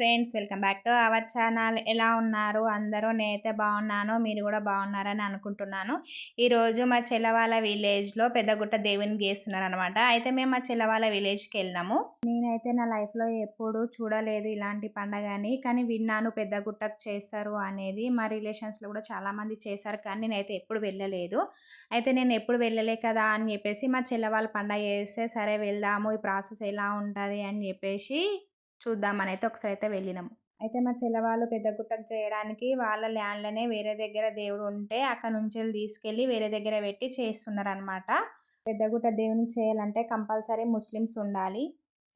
Friends welcome back to our channel. ఎలా ఉన్నారు? అందరూ నేనైతే బాగున్నాను మీరు కూడా బాగున్నారని అనుకుంటున్నాను. ఈరోజు మా చెల్లవాళ్ళ విలేజ్లో పెద్దగుట్ట దేవుని గీస్తున్నారు అనమాట అయితే మేము మా చెల్లవాళ్ళ విలేజ్కి వెళ్ళినాము. నేనైతే నా లైఫ్లో ఎప్పుడు చూడలేదు ఇలాంటి పండగని కానీ విన్నాను పెద్దగుట్టకు చేస్తారు అనేది. మా రిలేషన్స్లో కూడా చాలామంది చేశారు కానీ నేనైతే ఎప్పుడు వెళ్ళలేదు. అయితే నేను ఎప్పుడు వెళ్ళలే కదా అని చెప్పేసి మా చెల్లవాళ్ళ పండగ చేస్తే సరే వెళ్దాము ఈ ప్రాసెస్ ఎలా ఉంటుంది అని చెప్పేసి చూద్దామని అయితే ఒకసారి అయితే వెళ్ళినాము అయితే మా చెల్లవాళ్ళు పెద్ద గుట్టకు చేయడానికి వాళ్ళ ల్యాండ్లనే వేరే దగ్గర దేవుడు ఉంటే అక్కడ నుంచి తీసుకెళ్ళి వేరే దగ్గర పెట్టి చేస్తున్నారు అనమాట పెద్దగుట్ట దేవునికి చేయాలంటే కంపల్సరీ ముస్లిమ్స్ ఉండాలి.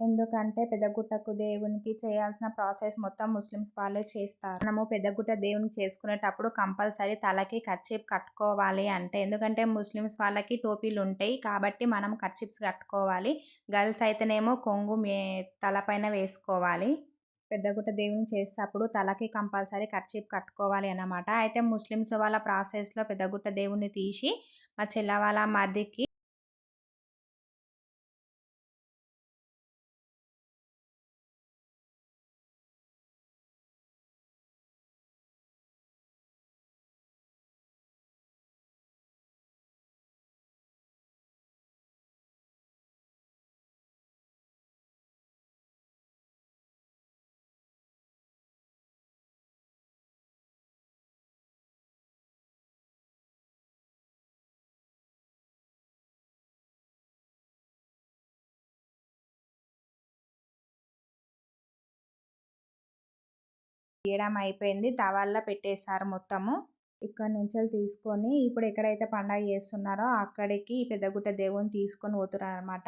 ఎందుకంటే పెద్దగుట్టకు దేవునికి చేయాల్సిన ప్రాసెస్ మొత్తం ముస్లిమ్స్ వాళ్ళే చేస్తారు. మనము పెద్దగుట్ట దేవునికి చేసుకునేటప్పుడు కంపల్సరీ తలకి కర్చీప్ కట్టుకోవాలి అంటే ఎందుకంటే ముస్లిమ్స్ వాళ్ళకి టోపీలు ఉంటాయి కాబట్టి మనం కర్చిప్స్ కట్టుకోవాలి. గర్ల్స్ అయితేనేమో కొంగు మే తలపైన వేసుకోవాలి. పెద్దగుట్ట దేవుని చేసేటప్పుడు తలకి కంపల్సరీ కర్చీప్ కట్టుకోవాలి అన్నమాట. అయితే ముస్లిమ్స్ వాళ్ళ ప్రాసెస్లో పెద్దగుట్ట దేవుని తీసి మా చెల్ల వాళ్ళ మధ్యకి తీయడం అయిపోయింది. తవాల్లో పెట్టేశారు మొత్తము. ఇక్కడ నుంచి తీసుకొని ఇప్పుడు ఎక్కడైతే పండగ చేస్తున్నారో అక్కడికి పెద్దగుట్ట దేవుని తీసుకొని పోతున్నారు అనమాట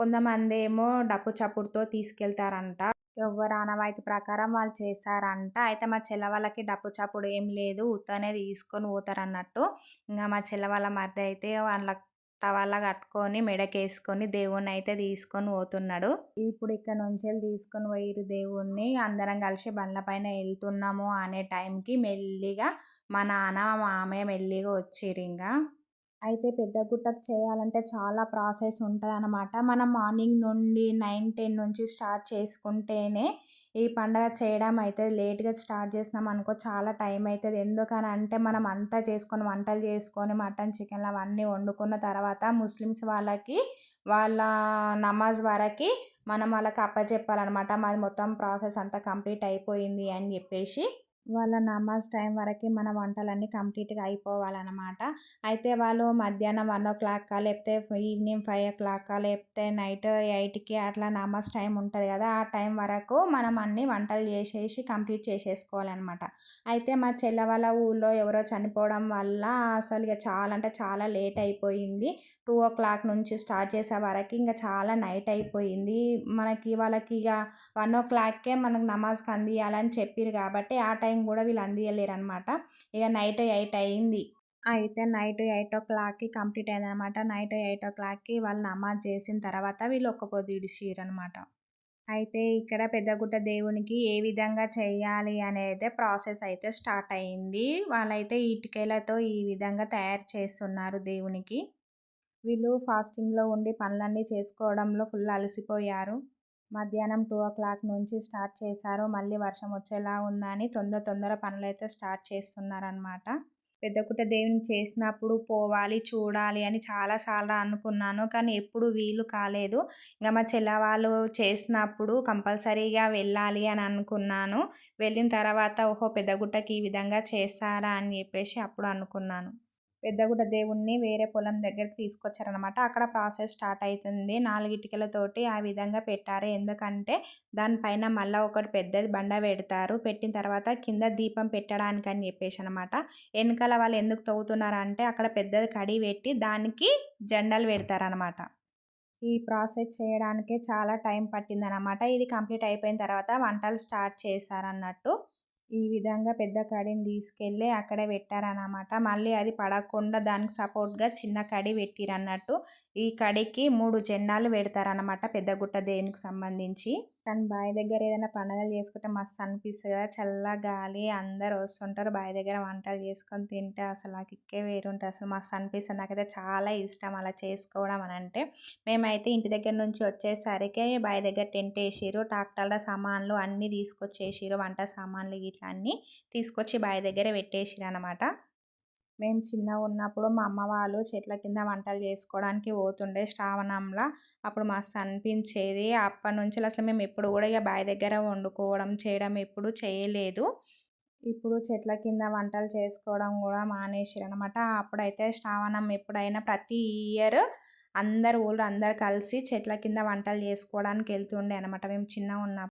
కొంతమంది ఏమో డప్పు చప్పుడుతో తీసుకెళ్తారంట. ఎవరు ఆనవాయితీ ప్రకారం వాళ్ళు చేశారంట. అయితే మా చెల్ల వాళ్ళకి డప్పు చప్పుడు ఏం లేదు. ఉత్తనే తీసుకొని పోతారన్నట్టు. ఇంకా మా చెల్ల వాళ్ళ మధ్య అయితే వాళ్ళ తవాలా కట్టుకొని మెడకేసుకొని దేవుణ్ణి అయితే తీసుకొని పోతున్నాడు. ఇప్పుడు ఇక్కడ నుంచి తీసుకొని పోయిరు దేవుణ్ణి. అందరం కలిసి బండ్ల పైన వెళ్తున్నాము అనే టైంకి మెల్లిగా మా నాన్న మామయ్య మెల్లిగా వచ్చిర్రు ఇంకా. అయితే పెద్ద గుట్టకు చేయాలంటే చాలా ప్రాసెస్ ఉంటుంది అనమాట మనం మార్నింగ్ నుండి నైన్ టెన్ నుంచి స్టార్ట్ చేసుకుంటేనే ఈ పండగ చేయడం అయితే లేట్గా స్టార్ట్ చేసినాం అనుకో చాలా టైం అవుతుంది ఎందుకని అంటే మనం అంతా చేసుకొని వంటలు చేసుకొని మటన్ చికెన్ అవన్నీ వండుకున్న తర్వాత ముస్లిమ్స్ వాళ్ళకి వాళ్ళ నమాజ్ వరకు మనం వాళ్ళకి అప్పచెప్పాలన్నమాట మాది మొత్తం ప్రాసెస్ అంతా కంప్లీట్ అయిపోయింది అని చెప్పేసి వాళ్ళ నమాజ్ టైం వరకు మన వంటలన్నీ కంప్లీట్గా అయిపోవాలన్నమాట. అయితే వాళ్ళు మధ్యాహ్నం వన్ ఓ క్లాక్ లేకపోతే ఈవినింగ్ ఫైవ్ ఓ క్లాక్ లేకపోతే నైట్ ఎయిట్కి అట్లా నమాజ్ టైం ఉంటుంది కదా ఆ టైం వరకు మనం అన్ని వంటలు చేసేసి కంప్లీట్ చేసేసుకోవాలన్నమాట. అయితే మా చెల్ల వాళ్ళ ఊళ్ళో ఎవరో చనిపోవడం వల్ల అసలు ఇక చాలా అంటే చాలా లేట్ అయిపోయింది. టూ ఓ క్లాక్ నుంచి స్టార్ట్ చేసే వరకు ఇంకా చాలా నైట్ అయిపోయింది. మనకి వాళ్ళకి ఇక వన్ ఓ క్లాక్కే మనకు నమాజ్కి అందియాలని చెప్పారు కాబట్టి ఆ టైం కూడా వీళ్ళు అందియలేరు అనమాట ఇక నైట్ ఎయిట్ అయింది. అయితే నైట్ ఎయిట్ ఓ క్లాక్కి కంప్లీట్ అయిందనమాట నైట్ ఎయిట్ ఓ క్లాక్కి వాళ్ళు నమాజ్ చేసిన తర్వాత వీళ్ళు ఒక్క పొద్దు ఇడిచిరు అనమాట అయితే ఇక్కడ పెద్దగుట్ట దేవునికి ఏ విధంగా చేయాలి అనేది ప్రాసెస్ అయితే స్టార్ట్ అయింది. వాళ్ళైతే ఇటుకలతో ఈ విధంగా తయారు చేస్తున్నారు దేవునికి. వీళ్ళు ఫాస్టింగ్లో ఉండి పనులన్నీ చేసుకోవడంలో ఫుల్ అలసిపోయారు. మధ్యాహ్నం టూ ఓ క్లాక్ నుంచి స్టార్ట్ చేశారు. మళ్ళీ వర్షం వచ్చేలా ఉందని తొందర తొందర పనులైతే స్టార్ట్ చేస్తున్నారనమాట పెద్దకుట దేవుని చేసినప్పుడు పోవాలి చూడాలి అని చాలాసార్లు అనుకున్నాను. కానీ ఎప్పుడు వీలు కాలేదు. ఇంకా మా చెల్ల వాళ్ళు చేసినప్పుడు కంపల్సరీగా వెళ్ళాలి అని అనుకున్నాను. వెళ్ళిన తర్వాత ఓహో పెద్దగుట్టకి ఈ విధంగా చేస్తారా అని చెప్పేసి అప్పుడు అనుకున్నాను. పెద్దగుట దేవుణ్ణి వేరే పొలం దగ్గరికి తీసుకొచ్చారనమాట అక్కడ ప్రాసెస్ స్టార్ట్ అవుతుంది నాలుగు ఇటుకలతోటి ఆ విధంగా పెట్టారు. ఎందుకంటే దానిపైన మళ్ళీ ఒకటి పెద్దది బండ పెడతారు. పెట్టిన తర్వాత కింద దీపం పెట్టడానికి అని చెప్పేసి అనమాట వెనకాల వాళ్ళు ఎందుకు తవ్వుతున్నారంటే అక్కడ పెద్దది కడి పెట్టి దానికి జెండాలు పెడతారనమాట ఈ ప్రాసెస్ చేయడానికే చాలా టైం పట్టిందనమాట ఇది కంప్లీట్ అయిపోయిన తర్వాత వంటలు స్టార్ట్ చేశారన్నట్టు. ఈ విధంగా పెద్ద కడిని తీసుకెళ్ళి అక్కడ పెట్టారనమాట మళ్ళీ అది పడకుండా దానికి సపోర్ట్గా చిన్న కడి పెట్టిరన్నట్టు. ఈ కడికి మూడు జెండాలు పెడతారనమాట పెద్ద గుట్ట దేవునికి సంబంధించి. కానీ బావి దగ్గర ఏదైనా పండుగలు చేసుకుంటే మస్తు అనిపిస్తుంది కదా. చల్ల గాలి అందరు వస్తుంటారు బావి దగ్గర వంటలు చేసుకొని తింటే అసలు నాకు ఇక్కే వేరుంటుంది అసలు మస్తు అనిపిస్తుంది. నాకైతే చాలా ఇష్టం అలా చేసుకోవడం అని అంటే. మేమైతే ఇంటి దగ్గర నుంచి వచ్చేసరికి బావి దగ్గర టెంట్ వేసిరు ట్రాక్టర్ల సామాన్లు అన్నీ తీసుకొచ్చేసిరు వంట సామాన్లు ఇట్లా అన్నీ తీసుకొచ్చి బావి దగ్గర పెట్టేసిరు అనమాట మేము చిన్నగా ఉన్నప్పుడు మా అమ్మ వాళ్ళు చెట్ల కింద వంటలు చేసుకోవడానికి పోతుండే శ్రావణంలో. అప్పుడు మస్తు అనిపించేది. అప్పటి నుంచి అసలు మేము ఎప్పుడు కూడా ఇక బావి దగ్గర వండుకోవడం చేయడం ఎప్పుడు చేయలేదు. ఇప్పుడు చెట్ల కింద వంటలు చేసుకోవడం కూడా మానేసారు అనమాట అప్పుడైతే శ్రావణం ఎప్పుడైనా ప్రతి ఇయర్ అందరు ఊళ్ళో అందరు కలిసి చెట్ల కింద వంటలు చేసుకోవడానికి వెళ్తుండే అనమాట మేము చిన్నగా ఉన్నప్పుడు.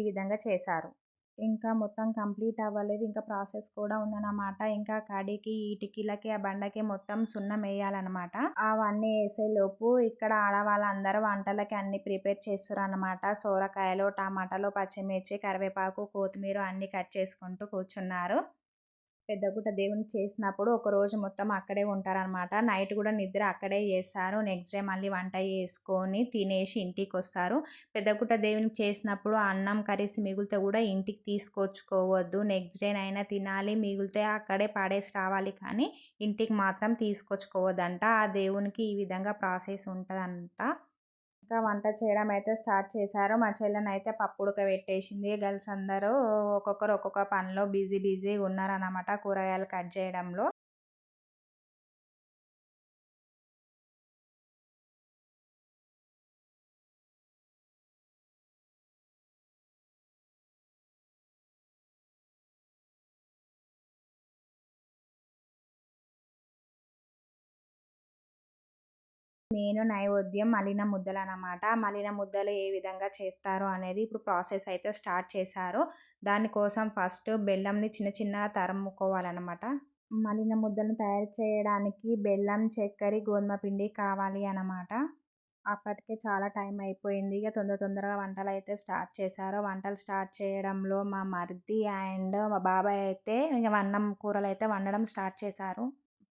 ఈ విధంగా చేశారు. ఇంకా మొత్తం కంప్లీట్ అవ్వలేదు. ఇంకా ప్రాసెస్ కూడా ఉందన్నమాట. ఇంకా కడికి ఇటుకలకి ఆ బండకి మొత్తం సున్నం వేయాలన్నమాట. అవన్నీ వేసేలోపు ఇక్కడ ఆడవాళ్ళందరూ వంటలకి అన్ని ప్రిపేర్ చేస్తారు అనమాట సోరకాయలు టమాటాలు పచ్చిమిర్చి కరివేపాకు కొత్తిమీర అన్ని కట్ చేసుకుంటూ కూర్చున్నారు. పెద్దగుట్ట దేవుని చేసినప్పుడు ఒక రోజు మొత్తం అక్కడే ఉంటారనమాట నైట్ కూడా నిద్ర అక్కడే చేస్తారు. నెక్స్ట్ డే మళ్ళీ వంట చేసుకొని తినేసి ఇంటికి వస్తారు పెద్దగుట్ట దేవునికి చేసినప్పుడు అన్నం కర్రీస్ మిగిలితే కూడా ఇంటికి తీసుకొచ్చుకోవద్దు. నెక్స్ట్ డే అయినా తినాలి. మిగిలితే అక్కడే పడేసి రావాలి కానీ ఇంటికి మాత్రం తీసుకొచ్చుకోవద్దంట. ఆ దేవునికి ఈ విధంగా ప్రాసెస్ ఉంటుందంట. ఇంకా వంట చేయడం అయితే స్టార్ట్ చేశారు. మా చెల్లెని అయితే పప్పు ఉడకబెట్టేసింది. గర్ల్స్ అందరూ ఒక్కొక్కరు ఒక్కొక్క పనిలో బిజీ బిజీ ఉన్నారన్నమాట కూరగాయలు కట్ చేయడంలో. నేను నైవేద్యం మలిన ముద్దలు అనమాట మలిన ముద్దలు ఏ విధంగా చేస్తారు అనేది ఇప్పుడు ప్రాసెస్ అయితే స్టార్ట్ చేశారు. దానికోసం ఫస్ట్ బెల్లంని చిన్న చిన్న తరుముకోవాలన్నమాట మలిన ముద్దలను తయారు చేయడానికి బెల్లం చక్కెర గోధుమ పిండి కావాలి అన్నమాట అప్పటికే చాలా టైం అయిపోయింది. ఇక తొందర తొందరగా వంటలు అయితే స్టార్ట్ చేశారు. వంటలు స్టార్ట్ చేయడంలో మా మరిది అండ్ మా బాబాయ్ అయితే ఇక అన్నం కూరలు అయితే వండడం స్టార్ట్ చేశారు.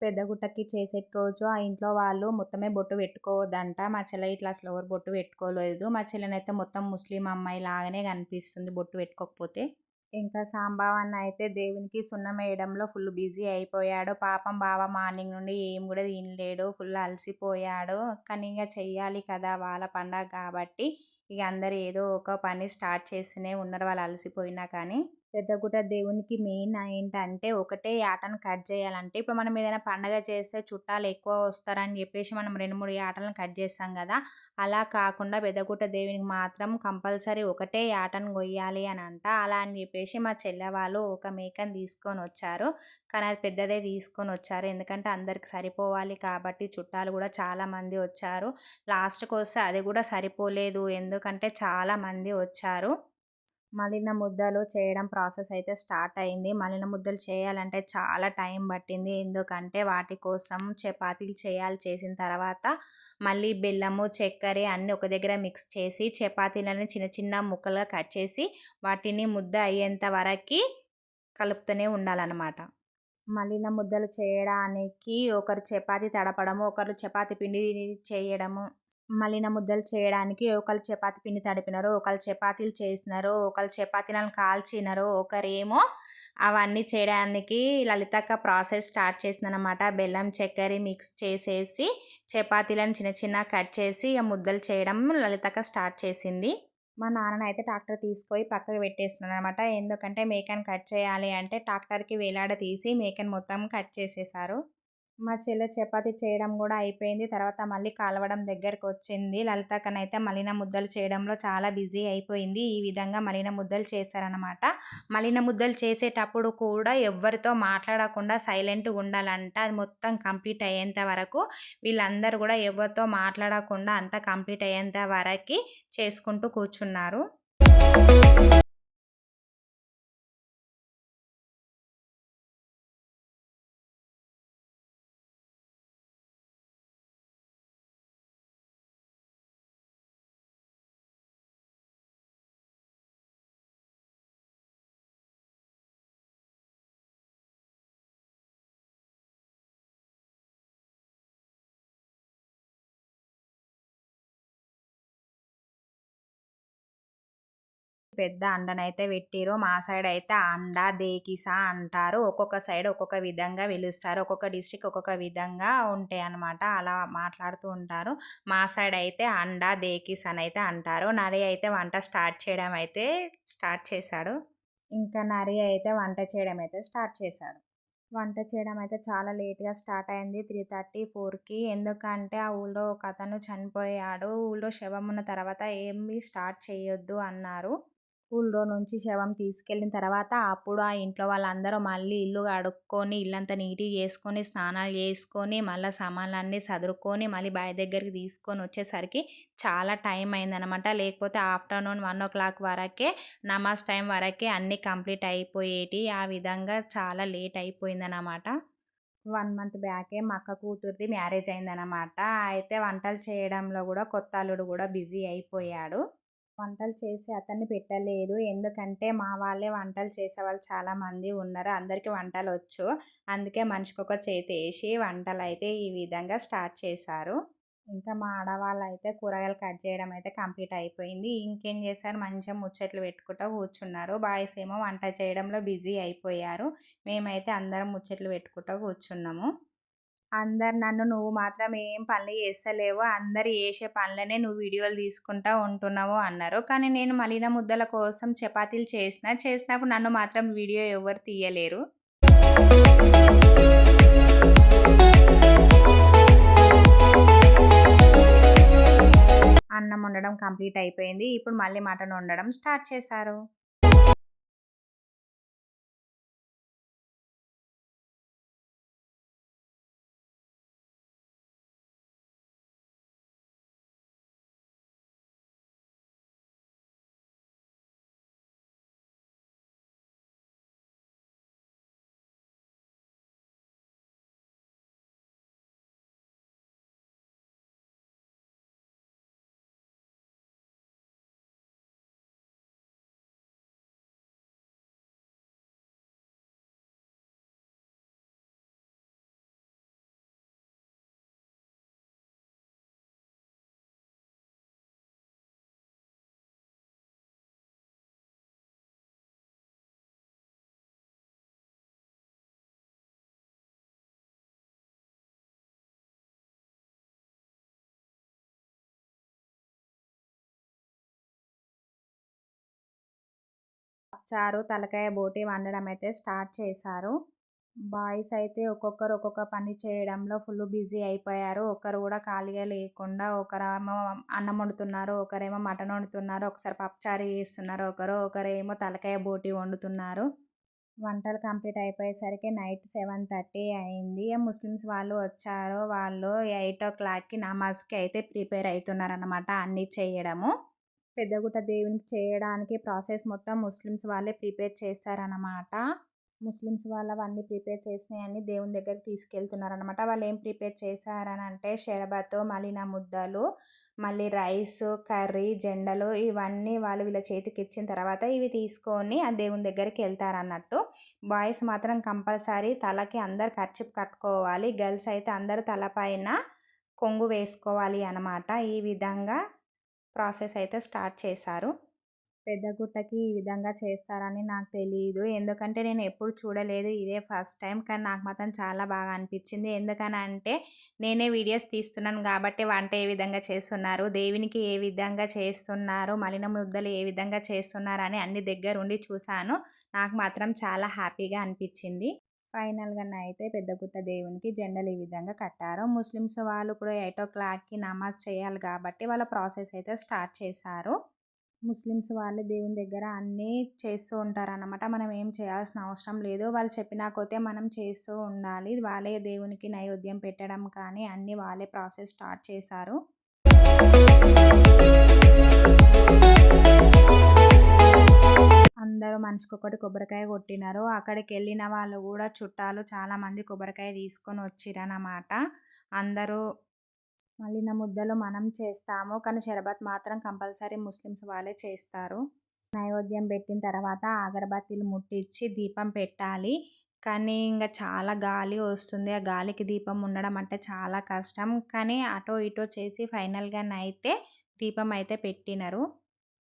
పెద్దగుట్టకి చేసే రోజు ఆ ఇంట్లో వాళ్ళు మొత్తమే బొట్టు పెట్టుకోవద్దంట. మా చెల్లె ఇట్లా అసలు ఎవరు బొట్టు పెట్టుకోలేదు. మా చెల్లెనైతే మొత్తం ముస్లిం అమ్మాయి లాగానే కనిపిస్తుంది బొట్టు పెట్టుకోకపోతే. ఇంకా సాంబావన్న అయితే దేవునికి సున్నం వేయడంలో ఫుల్ బిజీ అయిపోయాడు. పాపం బావ మార్నింగ్ నుండి ఏం కూడా తినలేడు. ఫుల్ అలసిపోయాడు. కానీ ఇంకా చెయ్యాలి కదా వాళ్ళ పండగ కాబట్టి ఇక అందరు ఏదో ఒక పని స్టార్ట్ చేస్తూనే ఉన్నారు. వాళ్ళు అలసిపోయినా కానీ పెద్దగుట దేవునికి మెయిన్ ఏంటంటే ఒకటే యాటను కట్ చేయాలంటే ఇప్పుడు మనం ఏదైనా పండగ చేస్తే చుట్టాలు ఎక్కువ వస్తారని చెప్పేసి మనం రెండు మూడు యాటలను కట్ చేస్తాం కదా. అలా కాకుండా పెద్దగుట్ట దేవునికి మాత్రం కంపల్సరీ ఒకటే యాటను కొయ్యాలి అని అంట. అలా అని చెప్పేసి మా చెల్లె వాళ్ళు ఒక మేకని తీసుకొని వచ్చారు. కానీ అది పెద్దదే తీసుకొని వచ్చారు. ఎందుకంటే అందరికి సరిపోవాలి కాబట్టి చుట్టాలు కూడా చాలామంది వచ్చారు. లాస్ట్కి వస్తే అది కూడా సరిపోలేదు. ఎందుకంటే చాలామంది వచ్చారు. మలిన ముద్దలు చేయడం ప్రాసెస్ అయితే స్టార్ట్ అయింది. మలిన ముద్దలు చేయాలంటే చాలా టైం పట్టింది. ఎందుకంటే వాటి కోసం చపాతీలు చేయాలి చేసిన తర్వాత మళ్ళీ బెల్లము చక్కెర అన్నీ ఒక దగ్గర మిక్స్ చేసి చపాతీలని చిన్న చిన్న ముక్కలుగా కట్ చేసి వాటిని ముద్ద అయ్యేంత వరకు కలుపుతూనే ఉండాలన్నమాట. మలిన ముద్దలు చేయడానికి ఒకరు చపాతీ తడపడము ఒకరు చపాతీ పిండి చేయడము మలిన ముద్దలు చేయడానికి ఒకళ్ళు చపాతి పిండి తడిపినారు ఒకళ్ళు చపాతీలు చేసినారు ఒకళ్ళు చపాతీలను కాల్చినారు ఒకరేమో అవన్నీ చేయడానికి లలితక్క ప్రాసెస్ స్టార్ట్ చేసిందనమాట బెల్లం చక్కెర మిక్స్ చేసేసి చపాతీలను చిన్న చిన్న కట్ చేసి ముద్దలు చేయడం లలితక్క స్టార్ట్ చేసింది. మా నాన్న అయితే ట్రాక్టర్ తీసుకొని పక్కకు పెట్టేస్తున్నాను అనమాట ఎందుకంటే మేకను కట్ చేయాలి అంటే ట్రాక్టర్కి వేలాడ తీసి మేకను మొత్తం కట్ చేసేసారు. మా చెల్లె చపాతి చేయడం కూడా అయిపోయింది. తర్వాత మళ్ళీ కాలవడం దగ్గరకు వచ్చింది లలితక్కనైతే మలిన ముద్దలు చేయడంలో చాలా బిజీ అయిపోయింది. ఈ విధంగా మలిన ముద్దలు చేశారనమాట మలిన ముద్దలు చేసేటప్పుడు కూడా ఎవరితో మాట్లాడకుండా సైలెంట్ ఉండాలంట. అది మొత్తం కంప్లీట్ అయ్యేంత వరకు వీళ్ళందరూ కూడా ఎవరితో మాట్లాడకుండా అంతా కంప్లీట్ అయ్యేంత వరకు చేసుకుంటూ కూర్చున్నారు. పెద్ద అండనైతే పెట్టిర్రు. మా సైడ్ అయితే అండ, దేకిసా అంటారు. ఒక్కొక్క సైడ్ ఒక్కొక్క విధంగా పిలుస్తారు. ఒక్కొక్క డిస్ట్రిక్ట్ ఒక్కొక్క విధంగా ఉంటాయి అనమాట అలా మాట్లాడుతూ ఉంటారు. మా సైడ్ అయితే అండ, దేకిస్ అయితే అంటారు. నరి అయితే వంట స్టార్ట్ చేయడం అయితే స్టార్ట్ చేశాడు. ఇంకా నరి అయితే వంట చేయడం అయితే స్టార్ట్ చేశాడు. వంట చేయడం అయితే చాలా లేట్‌గా స్టార్ట్ అయింది. 3:30, 4కి ఎందుకంటే ఆ ఊళ్ళో ఒక అతను చనిపోయాడు. ఊళ్ళో శవం ఉన్న తర్వాత ఏమి స్టార్ట్ చేయొద్దు అన్నారు. స్కూల్లో నుంచి శవం తీసుకెళ్ళిన తర్వాత అప్పుడు ఆ ఇంట్లో వాళ్ళందరూ మళ్ళీ ఇల్లు కడుక్కొని, ఇల్లంతా నీట్‌గా చేసుకొని, స్నానాలు చేసుకొని, మళ్ళీ సామాన్లన్నీ సదురుకొని, మళ్ళీ బావి దగ్గరికి తీసుకొని వచ్చేసరికి చాలా టైం అయిందనమాట. లేకపోతే ఆఫ్టర్‌నూన్ 1:00 వరకే నమాజ్ టైం వరకే అన్నీ కంప్లీట్ అయిపోయేటి ఆ విధంగా చాలా లేట్ అయిపోయిందనమాట. వన్ మంత్ బ్యాకే మా అక్క కూతురిది మ్యారేజ్ అయిందనమాట. అయితే వంటలు చేయడంలో కూడా కొత్త అల్లుడు కూడా బిజీ అయిపోయాడు. వంటలు చేసి అతన్ని పెట్టలేదు. ఎందుకంటే మా వాళ్ళే వంటలు చేసేవాళ్ళు చాలామంది ఉన్నారు. అందరికీ వంటలొచ్చు. అందుకే మనిషికొక వంటలు వంటలైతే ఈ విధంగా స్టార్ట్ చేశారు. ఇంకా మా ఆడవాళ్ళైతే కూరగాయలు కట్ చేయడం అయితే కంప్లీట్ అయిపోయింది. ఇంకేం చేశారు మంచిగా ముచ్చట్లు పెట్టుకుంటూ కూర్చున్నారు. బాయ్స్ ఏమో వంట చేయడంలో బిజీ అయిపోయారు. మేమైతే అందరం ముచ్చట్లు పెట్టుకుంటూ కూర్చున్నాము. అందరు నన్ను "నువ్వు మాత్రం ఏం పనులు చేస్తలేవు. అందరు చేసే పనులనే నువ్వు వీడియోలు తీసుకుంటా ఉంటున్నావు" అన్నారు. కానీ నేను మలిన ముద్దల కోసం చపాతీలు చేసిన. చేసినప్పుడు నన్ను మాత్రం వీడియో ఎవరు తీయలేరు. అన్నం వండడం కంప్లీట్ అయిపోయింది. ఇప్పుడు మళ్ళీ మటన్ వండడం స్టార్ట్ చేశారు. చారు, తలకాయ బోటి వండడం అయితే స్టార్ట్ చేశారు. బాయ్స్ అయితే ఒక్కొక్కరు ఒక్కొక్క పని చేయడంలో ఫుల్ బిజీ అయిపోయారు. ఒక్కరు కూడా ఖాళీగా లేకుండా ఒకరేమో అన్నం వండుతున్నారు. ఒకరేమో మటన్ వండుతున్నారు. ఒకసారి పప్పుచారు చేస్తున్నారు ఒకరు. ఒకరేమో తలకాయ బోటి వండుతున్నారు. వంటలు కంప్లీట్ అయిపోయేసరికి నైట్ 7:30 అయింది. ముస్లిమ్స్ వాళ్ళు వచ్చారు. వాళ్ళు 8:00కి నమాజ్‌కి అయితే ప్రిపేర్ అవుతున్నారన్నమాట అన్నీ చేయడము. పెద్దగుట దేవునికి చేయడానికి ప్రాసెస్ మొత్తం ముస్లిమ్స్ వాళ్ళే ప్రిపేర్ చేశారనమాట. ముస్లిమ్స్ వాళ్ళవన్నీ ప్రిపేర్ చేసినయన్నీ దేవుని దగ్గరికి తీసుకెళ్తున్నారనమాట. వాళ్ళు ఏం ప్రిపేర్ చేశారనంటే షర్బతు, మలిన ముద్దలు, మళ్ళీ రైస్ కర్రీ, జెండలు ఇవన్నీ వాళ్ళు వీళ్ళ చేతికి ఇచ్చిన తర్వాత ఇవి తీసుకొని ఆ దేవుని దగ్గరికి వెళ్తారన్నట్టు బాయ్స్ మాత్రం కంపల్సరీ తలకి అందరు ఖర్చు కట్టుకోవాలి. గర్ల్స్ అయితే అందరూ తలపైన కొంగు వేసుకోవాలి అనమాట. ఈ విధంగా ప్రాసెస్ అయితే స్టార్ట్ చేశారు. పెద్దగుట్టకి ఈ విధంగా చేస్తారని నాకు తెలియదు ఎందుకంటే నేను ఎప్పుడు చూడలేదు. ఇదే ఫస్ట్ టైం. కానీ నాకు మాత్రం చాలా బాగా అనిపించింది. ఎందుకనంటే నేనే వీడియోస్ తీస్తున్నాను కాబట్టి వంట ఏ విధంగా చేస్తున్నారు, దేవునికి ఏ విధంగా చేస్తున్నారు, మలిన ముద్దలు ఏ విధంగా చేస్తున్నారు అని అన్ని దగ్గరుండి చూశాను. నాకు మాత్రం చాలా హ్యాపీగా అనిపించింది. ఫైనల్‌గానైతే పెద్దగుట్ట దేవునికి జెండలు ఈ విధంగా కట్టారు. ముస్లిమ్స్ వాళ్ళు కూడా 8:00కి నమాజ్ చేయాలి కాబట్టి వాళ్ళ ప్రాసెస్ అయితే స్టార్ట్ చేశారు. ముస్లిమ్స్ వాళ్ళు దేవుని దగ్గర అన్నీ చేస్తూ ఉంటారనమాట. మనం ఏం చేయాల్సిన అవసరం లేదు. వాళ్ళు చెప్పినాకపోతే మనం చేస్తూ ఉండాలి. వాళ్ళే దేవునికి నైవేద్యం పెట్టడం కానీ అన్నీ వాళ్ళే ప్రాసెస్ స్టార్ట్ చేశారు. అందరూ మనిషికొకటి కొబ్బరికాయ కొట్టినారు. అక్కడికి వెళ్ళిన వాళ్ళు కూడా చుట్టాలు చాలామంది కొబ్బరికాయ తీసుకొని వచ్చిరన్నమాట అందరూ మలిన ముద్దలు మనం చేస్తాము. కానీ షరబత్ మాత్రం కంపల్సరీ ముస్లిమ్స్ వాళ్ళే చేస్తారు. నైవేద్యం పెట్టిన తర్వాత అగరబత్తీలు ముట్టించి దీపం పెట్టాలి. కానీ ఇంకా చాలా గాలి వస్తుంది. ఆ గాలికి దీపం ఉండడం అంటే చాలా కష్టం. కానీ అటో ఇటో చేసి ఫైనల్గా అయితే దీపం అయితే పెట్టినారు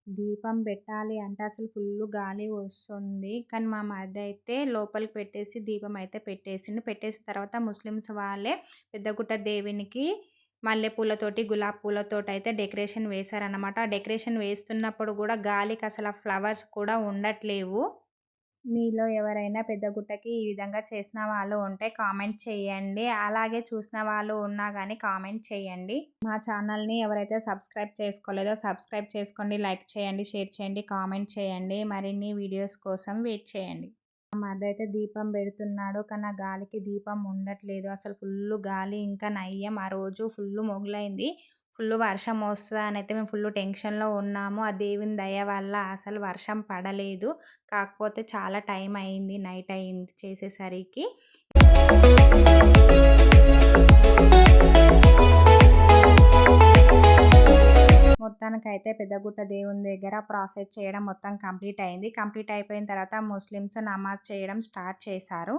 దీపం పెట్టాలి అంటే అసలు ఫుల్ గాలి వస్తుంది. కానీ మా మరిది అయితే లోపలికి పెట్టేసి దీపం అయితే పెట్టేసిండు. పెట్టేసిన తర్వాత ముస్లిమ్స్ వాళ్ళే పెద్దగుట్ట దేవునికి మల్లెపూలతోటి గులాబీ పూలతోటి అయితే డెకరేషన్ వేశారనమాట డెకరేషన్ వేస్తున్నప్పుడు కూడా గాలికి అసలు ఆ ఫ్లవర్స్ కూడా ఉండట్లేవు. మీలో ఎవరైనా పెద్ద గుట్టకి ఈ విధంగా చేసిన వాళ్ళు ఉంటే కామెంట్ చేయండి. అలాగే చూసిన వాళ్ళు ఉన్నా కానీ కామెంట్ చేయండి. మా ఛానల్ని ఎవరైతే సబ్స్క్రైబ్ చేసుకోలేదో సబ్స్క్రైబ్ చేసుకోండి లైక్ చేయండి షేర్ చేయండి కామెంట్ చేయండి. మరిన్ని వీడియోస్ కోసం వెయిట్ చేయండి. మా మధ్య అయితే దీపం పెడుతున్నాడు కానీ ఆ గాలికి దీపం ఉండట్లేదు. అసలు ఫుల్ గాలి ఇంకా నయ్యం. ఆ రోజు ఫుల్ మొగులైంది. ఫుల్ వర్షం వస్తుందా అని అయితే మేము ఫుల్ టెన్షన్లో ఉన్నాము. ఆ దేవుని దయ వల్ల అసలు వర్షం పడలేదు. కాకపోతే చాలా టైం అయింది నైట్ అయింది చేసేసరికి. మొత్తానికైతే పెద్దగుట్ట దేవుని దగ్గర ప్రాసెస్ చేయడం మొత్తం కంప్లీట్ అయింది. కంప్లీట్ అయిపోయిన తర్వాత ముస్లిమ్స్ నమాజ్ చేయడం స్టార్ట్ చేశారు.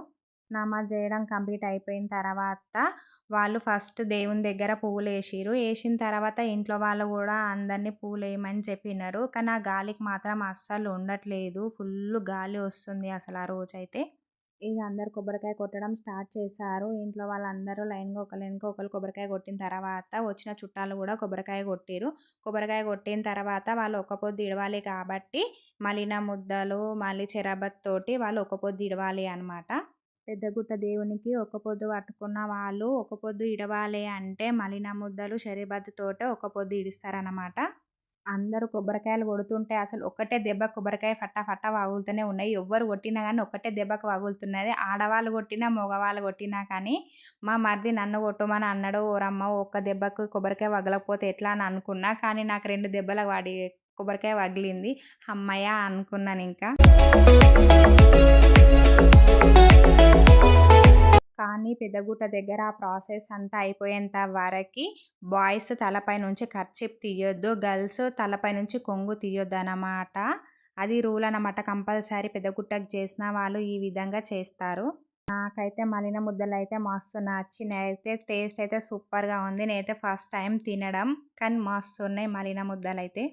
నమాజ్ చేయడం కంప్లీట్ అయిపోయిన తర్వాత వాళ్ళు ఫస్ట్ దేవుని దగ్గర పువ్వులు వేసిరు వేసిన తర్వాత ఇంట్లో వాళ్ళు కూడా అందరినీ పువ్వులు వేయమని చెప్పినారు. కానీ ఆ గాలికి మాత్రం అస్సలు ఉండట్లేదు. ఫుల్ గాలి వస్తుంది అసలు ఆ రోజైతే. ఇక అందరు కొబ్బరికాయ కొట్టడం స్టార్ట్ చేశారు. ఇంట్లో వాళ్ళందరూ లైన్గా ఒక లైన్గా ఒకరు కొబ్బరికాయ కొట్టిన తర్వాత వచ్చిన చుట్టాలు కూడా కొబ్బరికాయ కొట్టిరు కొబ్బరికాయ కొట్టిన తర్వాత వాళ్ళు ఒక పొద్దు ఇడవాలి కాబట్టి మలిన ముద్దలు మళ్ళీ చెరబత్ తోటి వాళ్ళు ఒక పొద్దు ఇడవాలి అనమాట పెద్దగుట్ట దేవునికి ఒక పొద్దు పట్టుకున్న వాళ్ళు ఒక పొద్దు ఇడవాలి అంటే మలిన ముద్దలు శరీబద్దుతోటే ఒక పొద్దు ఇడుస్తారనమాట అందరూ కొబ్బరికాయలు కొడుతుంటే అసలు ఒకటే దెబ్బ కొబ్బరికాయ ఫట్టా ఫట్టా వాగులుతూనే ఉన్నాయి. ఎవ్వరు కొట్టినా కానీ ఒకటే దెబ్బకు వాగులుతున్నది. ఆడవాళ్ళు కొట్టినా మగవాళ్ళు కొట్టినా కానీ మా మరిది నన్ను కొట్టమని అన్నాడు. ఓరమ్మ ఒక్క దెబ్బకు కొబ్బరికాయ వగలకపోతే ఎట్లా అని అనుకున్నా కానీ నాకు రెండు దెబ్బలకు వాడి కొబ్బరికాయ వగిలింది. అమ్మయ్య అనుకున్నాను ఇంకా కానీ పెద్దగుట్ట దగ్గర ఆ ప్రాసెస్ అంతా అయిపోయేంత వరకు బాయ్స్ తలపై నుంచి ఖర్చిప్ తీయొద్దు గర్ల్స్ తలపై నుంచి కొంగు తీయొద్దు అన్నమాట అది రూల్ అనమాట కంపల్సరీ పెద్దగుట్టకు చేసిన వాళ్ళు ఈ విధంగా చేస్తారు. నాకైతే మలిన ముద్దలు అయితే మస్తు నచ్చినాయి. అయితే టేస్ట్ అయితే సూపర్గా ఉంది. నేనైతే ఫస్ట్ టైం తినడం. కానీ మస్తు ఉన్నాయి మలిన ముద్దలు అయితే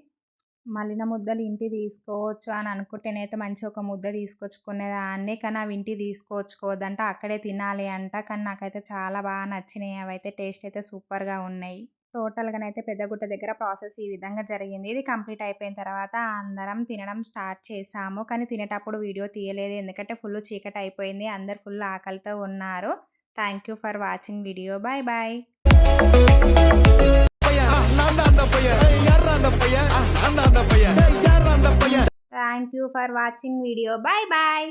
మలిన ముద్దలు ఇంటి తీసుకోవచ్చు అని అనుకుంటే నేనైతే మంచి ఒక ముద్ద తీసుకొచ్చుకునేదాన్ని కానీ అవి ఇంటి తీసుకొచ్చుకోవద్దంట అక్కడే తినాలి అంట. కానీ నాకైతే చాలా బాగా నచ్చినాయి. అవి అయితే టేస్ట్ అయితే సూపర్గా ఉన్నాయి. టోటల్గానైతే పెద్దగుట్ట దగ్గర ప్రాసెస్ ఈ విధంగా జరిగింది. ఇది కంప్లీట్ అయిపోయిన తర్వాత అందరం తినడం స్టార్ట్ చేసాము. కానీ తినేటప్పుడు వీడియో తీయలేదు. ఎందుకంటే ఫుల్ చీకటి అయిపోయింది. అందరు ఫుల్ ఆకలితో ఉన్నారు. Thank you for watching video. Bye bye. நான் தான் அந்த பையன் யார் அந்த பையன் தேங்க்யூ ஃபார் வாட்சிங் வீடியோ பாய் பாய்